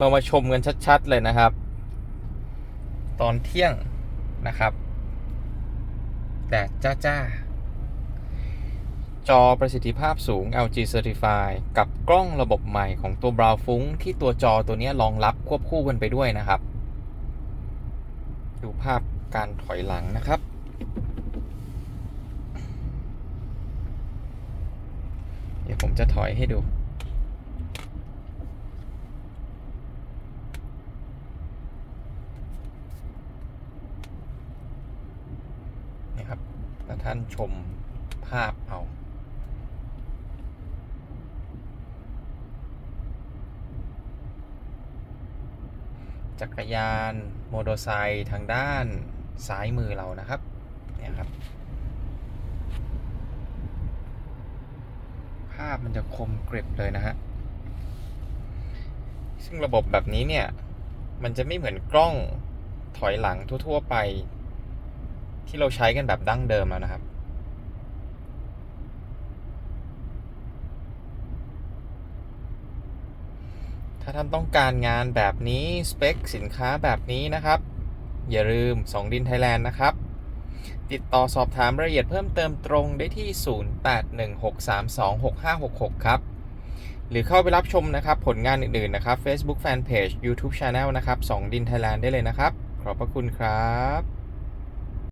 เรามาชมกันชัด ๆ เลยนะครับ ตอนเที่ยงนะครับแดดจ้าๆ จอประสิทธิภาพสูง LG Certify กับกล้องระบบใหม่ของตัวบราวฟุ้งที่ตัวจอตัวนี้รองรับควบคู่กันไปด้วยนะครับ ดูภาพการถอยหลังนะครับ เดี๋ยวผมจะถอยให้ดู นี่ครับแล้วท่านชมภาพเอาจักรยานมอเตอร์ไซค์ทางด้านซ้ายมือเรานะครับเนี่ยครับ ภาพมันจะคมกริบเลยนะฮะ ซึ่งระบบแบบนี้เนี่ย มันจะไม่เหมือนกล้องถอยหลังทั่ว ๆ ไป ที่เราใช้กันแบบดั้งเดิมแล้วนะครับ ถ้าท่านต้องการงานแบบนี้ สเปคสินค้าแบบนี้นะครับ อย่าลืม2ดินไทยแลนด์นะครับ ติดต่อสอบถามรายละเอียดเพิ่มเติมตรงได้ที่ 0816326566 ครับหรือเข้าไปรับชมนะครับ ผลงานอื่น ๆ นะครับ Facebook Fanpage YouTube Channel นะครับ2ดินไทยแลนด์ได้เลยนะครับ ขอบพระคุณครับ